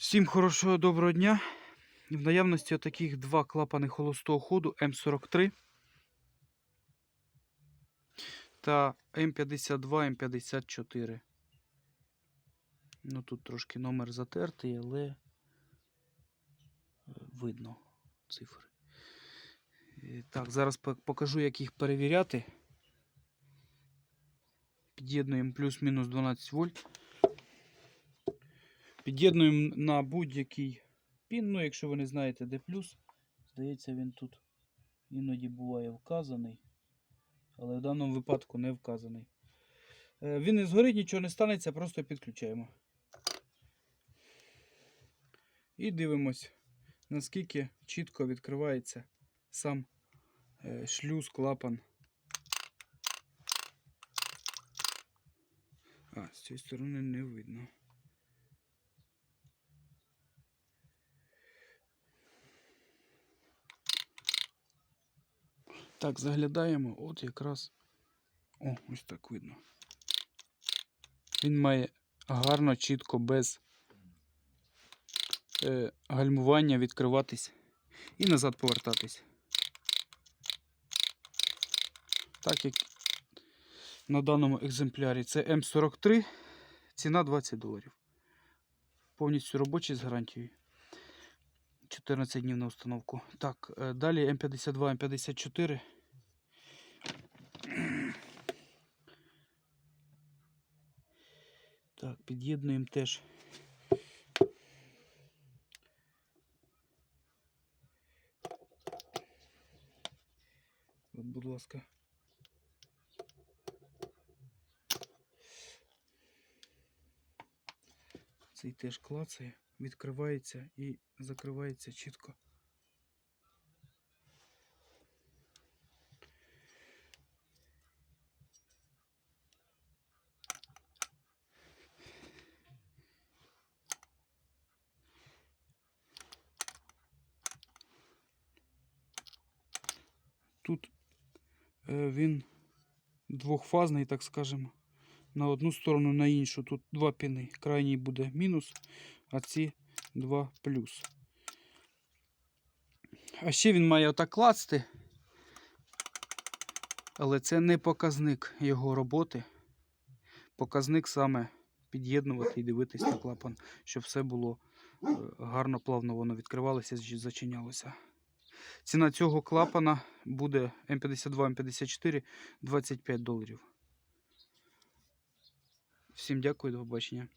Всім хорошого доброго дня. В наявності таких два клапани холостого ходу М43 та М52, М54. Ну тут трошки номер затертий, але е, видно цифри. Е, Так, зараз покажу, як їх перевіряти. Під'єднуємо плюс-мінус 12 вольт. Під'єднуємо на будь-який пін, ну якщо ви не знаєте, де плюс, здається, він тут іноді буває вказаний, але в даному випадку не вказаний. Е, Він не згорить, нічого не станеться, просто підключаємо. І дивимось, наскільки чітко відкривається сам е, шлюз, клапан. А, з цієї сторони не видно. Так, заглядаємо, от якраз. О, ось так видно. Він має гарно, чітко, без е, гальмування відкриватись і назад повертатись. Так як на даному екземплярі це М43, ціна 20 доларів. Повністю робочий з гарантією. 14 днів на установку. Так, е, далі М52, М54. Так, під'єднуємо теж. От, будь ласка. Цей теж клацає, відкривається і закривається чітко. Тут е, він двохфазний, так скажемо. На одну сторону, на іншу. Тут два піни. Крайній буде мінус, а ці два плюс. А ще він має отак клацти. Але це не показник його роботи. Показник саме під'єднувати і дивитись на клапан, щоб все було е, гарно, плавно воно відкривалося і зачинялося. Ціна цього клапана буде М52, М54 25 доларів. Всім дякую, до побачення.